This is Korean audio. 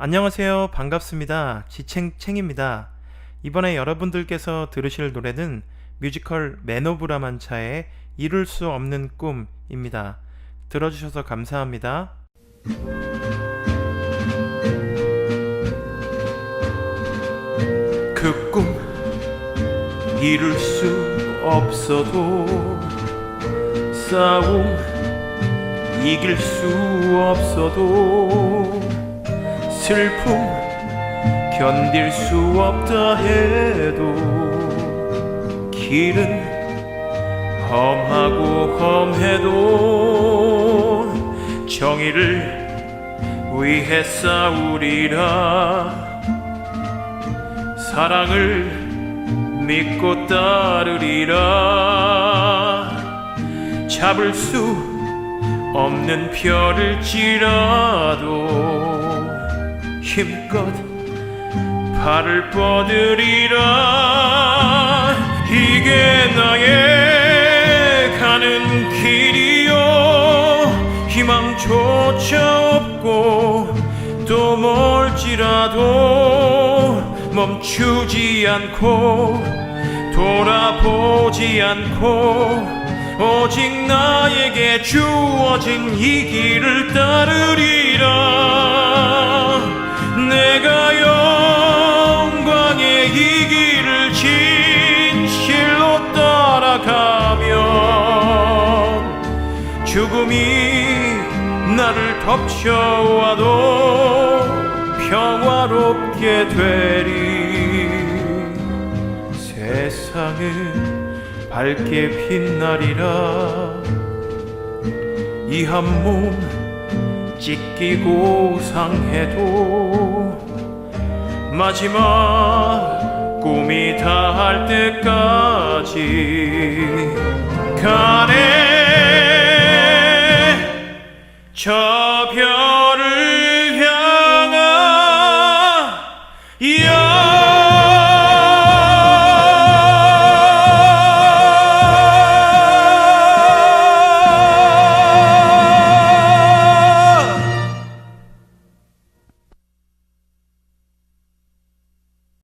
안녕하세요. 반갑습니다. 지챙챙입니다. 이번에 여러분들께서 들으실 노래는 뮤지컬 맨오브라만차의 이룰 수 없는 꿈입니다. 들어주셔서 감사합니다. 그 꿈 이룰 수 없어도 싸움 이길 수 없어도 슬픔 견딜 수 없다 해도 길은 험하고 험해도 정의를 위해 싸우리라 사랑을 믿고 따르리라. 잡을 수 없는 별을 지라도 힘껏 발을 뻗으리라. 이게 나의 가는 길이요. 희망조차 없고 또 멀지라도 멈추지 않고 돌아보지 않고 오직 나에게 주어진 이 길을 따르리 죽음이 나를 덮쳐와도 평화롭게 되리. 세상은 밝게 빛나리라. 이 한 몸 찢기고 상해도 마지막 꿈이 닿을 때까지